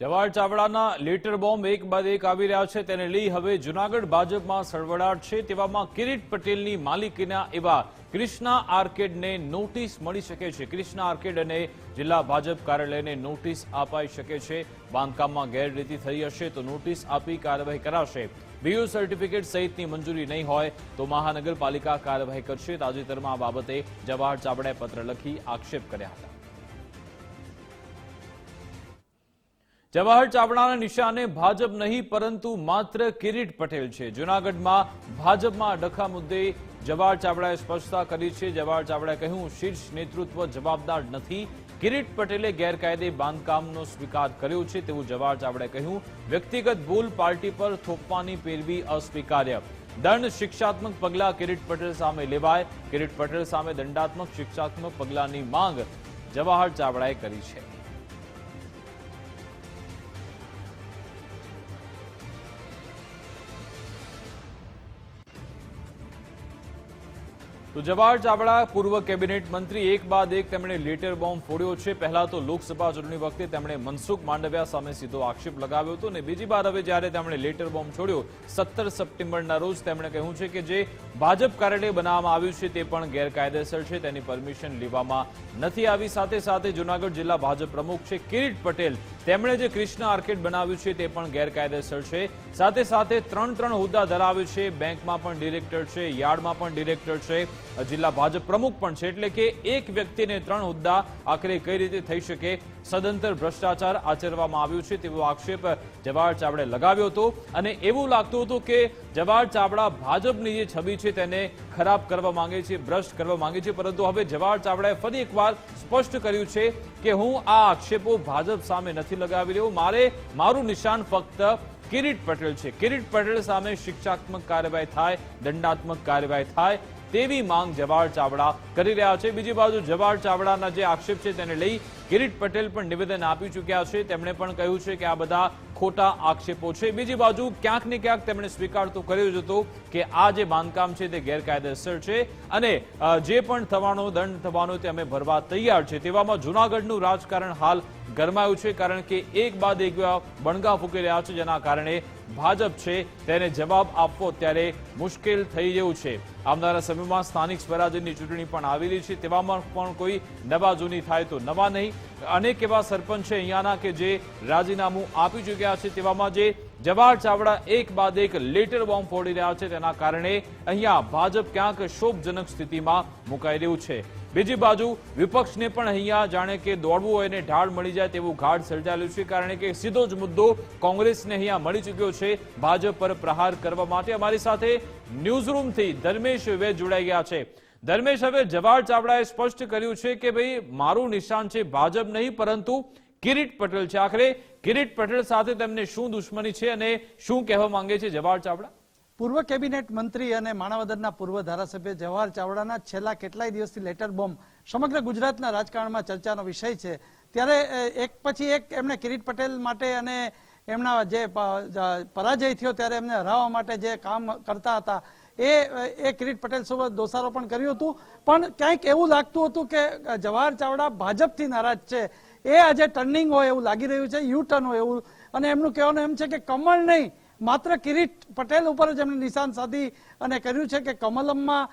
Jawahar ચાવડાના letter bomb એક બાદ એક આવી રહ્યા છે. તેને લઈ હવે જુનાગઢ ભાજપમાં સળવળાટ છે. તેવામાં કિરીટ પટેલની માલિકીના એવા ક્રિષ્ના આર્કેડને નોટિસ મળી શકે છે. ક્રિષ્ના આર્કેડ અને જિલ્લા ભાજપ કાર્યાલયને નોટિસ અપાઈ શકે છે. બાંધકામમાં ગેરરીતિ થઈ હશે તો નોટિસ આપી કાર્યવાહી કરાશે. બીયુ સર્ટિફિકેટ સહિતની મંજૂરી નહીં હોય તો મહાનગરપાલિકા કાર્યવાહી કરશે. તાજેતરમાં આ બાબતે જવાહર ચાવડાએ પત્ર લખી આક્ષેપ કર્યા હતા. જવાહર ચાવડાના નિશાને ભાજપ નહીં, પરંતુ માત્ર કિરીટ પટેલ છે. જૂનાગઢમાં ભાજપમાં ડખા મુદ્દે જવાહર ચાવડાએ સ્પષ્ટતા કરી છે. જવાહર ચાવડાએ કહ્યું, શીર્ષ નેતૃત્વ જવાબદાર નથી. કિરીટ પટેલે ગેરકાયદે બાંધકામનો સ્વીકાર કર્યો છે. તેવું જવાહર ચાવડાએ કહ્યું, વ્યક્તિગત ભૂલ પાર્ટી પર થોપવાની પેરવી અસ્વીકાર્ય. દંડ શિક્ષાત્મક પગલાં કિરીટ પટેલ સામે લેવાય. કિરીટ પટેલ સામે દંડાત્મક શિક્ષાત્મક પગલાંની માંગ જવાહર ચાવડાએ કરી છે. તો જવાહર ચાવડા પૂર્વ કેબિનેટ મંત્રી એક બાદ એક તેમણે લેટર બોમ્બ ફોડ્યો છે. પહેલા તો લોકસભા ચૂંટણી વખતે તેમણે મનસુખ માંડવિયા સામે સીધો આક્ષેપ લગાવ્યો હતો અને બીજી વાર હવે જ્યારે તેમણે લેટર બોમ્બ છોડ્યો, સત્તર સપ્ટેમ્બરના રોજ તેમણે કહ્યું છે કે જે ભાજપ કાર્યાલય બનાવવામાં આવ્યું છે તે પણ ગેરકાયદેસર છે. તેની પરમિશન લેવામાં નથી આવી. સાથે સાથે જૂનાગઢ જિલ્લા ભાજપ પ્રમુખ છે કિરીટ પટેલ તેમણે જે ક્રિષ્ના આર્કેડ બનાવ્યું છે તે પણ ગેરકાયદેસર છે. સાથે સાથે ત્રણ ત્રણ હોદ્દા ધરાવે છે. બેંકમાં પણ ડિરેક્ટર છે, યાર્ડમાં પણ ડિરેક્ટર છે. જિલ્લા ભાજપ પ્રમુખ પણ છે એટલે કે એક વ્યક્તિને ત્રણ હોદ્દા આખરે કઈ રીતે થઈ શકે સદંતર ભ્રષ્ટાચાર આચરવામાં આવ્યું છે તેવો આક્ષેપ જવાહર ચાવડે લગાવ્યો હતો. અને એવું લાગતું હતું કે જવાહર ચાવડા ભાજપની જે છબી છે તેને ખરાબ કરવા માંગે છે, ભ્રષ્ટ કરવા માંગે છે. પરંતુ હવે જવાહર ચાવડાએ ફરી એકવાર સ્પષ્ટ કર્યું છે કે હું આ આક્ષેપો ભાજપ સામે નથી લગાવી રહ્યો. મારે મારું નિશાન ફક્ત કિરીટ પટેલ છે. કિરીટ પટેલ સામે શિક્ષાત્મક કાર્યવાહી થાય, દંડાત્મક કાર્યવાહી થાય તેવી માંગ જવાહર ચાવડા કરી રહ્યા છે. બીજી બાજુ જવાહર ચાવડાના જે આક્ષેપ છે તેને લઈ કિરીટ પટેલ પણ નિવેદન આપી ચૂક્યા છે. તેમણે પણ કહ્યું છે કે આ બધા ખોટા આક્ષેપો છે. બીજી બાજુ ક્યાંક ને ક્યાંક તેમણે સ્વીકાર તો કર્યો જ હતો કે આ જે બાંધકામ છે તે ગેરકાયદેસર છે અને જે પણ થવાનો, દંડ થવાનો તે અમે ભરવા તૈયાર છે. તેવામાં જૂનાગઢનું રાજકારણ હાલ ગરમાયું છે કારણ કે એક બાદ એક બણગા ફૂંકી રહ્યા છે, જેના કારણે ભાજપ છે તેને જવાબ આપવો ત્યારે મુશ્કેલ થઈ ગયું છે. આવનારા સમયમાં સ્થાનિક સ્વરાજ્યની ચૂંટણી પણ આવેલી છે, તેવામાં પણ કોઈ નવા જૂની થાય તો નવા નહીં. અનેક એવા સરપંચ છે અહીંયાના કે જે રાજીનામું આપી ચૂક્યા છે, તેવામાં જે જવાહર ચાવડા એક બાદ એક લેટર બોમ્બ ફોડી રહ્યા છે. તેના કારણે અહીંયા ભાજપ ક્યાંક શોભજનક સ્થિતિમાં મુકાઈ રહ્યું છે. બીજી બાજુ વિપક્ષને પણ અહીંયા જાણે કે દોડવું હોય ને ઢાળ મળી જાય તેવું ઘાટ સર્જાયેલું છે. કારણ કે સીધો જ મુદ્દો કોંગ્રેસને અહીંયા મળી ચૂક્યો છે ભાજપ પર પ્રહાર કરવા માટે. અમારી સાથે ન્યૂઝરૂમથી ધર્મેશ વે જોડાઈ ગયા છે. ધર્મેશ, હવે જવાહર ચાવડાએ સ્પષ્ટ કર્યું છે કે ભાઈ, મારું નિશાન છે ભાજપ નહીં, પરંતુ કિરીટ પટેલ છે. આખરે કિરીટ પટેલ સાથે તેમને શું દુશ્મની છે અને શું કહેવા માંગે છે? જવાહર ચાવડા. પૂર્વ કેબિનેટ મંત્રી અને માણાવદરના પૂર્વ ધારાસભ્ય જવાહર ચાવડાના છેલ્લા કેટલાય દિવસથી લેટર બોમ્બ સમગ્ર ગુજરાતના રાજકારણમાં ચર્ચાનો વિષય છે. ત્યારે એક પછી એક એમણે કિરીટ પટેલ માટે અને એમના જે પરાજય થયો ત્યારે એમને હરાવવા માટે જે કામ કરતા હતા, એ એ કિરીટ પટેલ સોબત દોષારોપણ કર્યું હતું. પણ ક્યાંક એવું લાગતું હતું કે જવાહર ચાવડા ભાજપથી નારાજ છે. એ આજે ટર્નિંગ હોય એવું લાગી રહ્યું છે યુ ટર્ન હોય એવું. અને એમનું કહેવાનું એમ છે કે કમળ નહીં, માત્ર કિરીટ પટેલ ઉપર જ એમણે નિશાન સાધી અને કર્યું છે કે કમલમમાં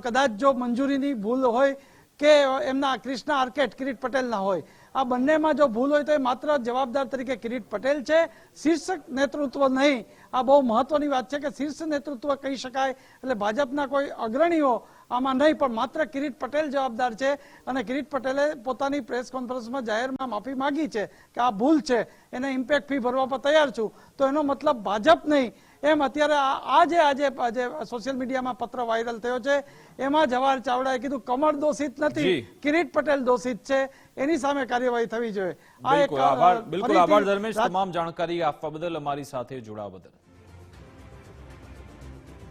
કદાચ જો મંજૂરીની ભૂલ હોય કે એમના કૃષ્ણ આર્કેટ, કિરીટ પટેલના હોય આ બંનેમાં જો ભૂલ હોય તો એ માત્ર જવાબદાર તરીકે કિરીટ પટેલ છે. શીર્ષક નેતૃત્વ નહીં. આ બહુ મહત્વની વાત છે કે શીર્ષ નેતૃત્વ કહી શકાય એટલે ભાજપના કોઈ અગ્રણીઓ આમાં નહીં, પણ માત્ર કિરીટ પટેલ જવાબદાર છે અને કિરીટ પટેલે પોતાની પ્રેસ કોન્ફરન્સમાં જાહેરમાં માફી માંગી છે કે આ ભૂલ છે. એને ઇમ્પેક્ટ ફી ભરવા પર તૈયાર છું. તો એનો મતલબ ભાજપ નહીં એમ અત્યારે આજે આ જે આજે આજે સોશિયલ મીડિયામાં પત્ર વાયરલ થયો છે. એમાં જવાહર ચાવડાએ કીધું કમળ દોષિત નથી કિરીટ પટેલ દોષિત છે. એની સામે કાર્યવાહી થવી જોઈએ. આ એક બિલકુલ. આભાર. બિલકુલ આભાર ધર્મેશ. તમામ જાણકારી આપવા બદલ અમારી સાથે જોડાવા બદલ.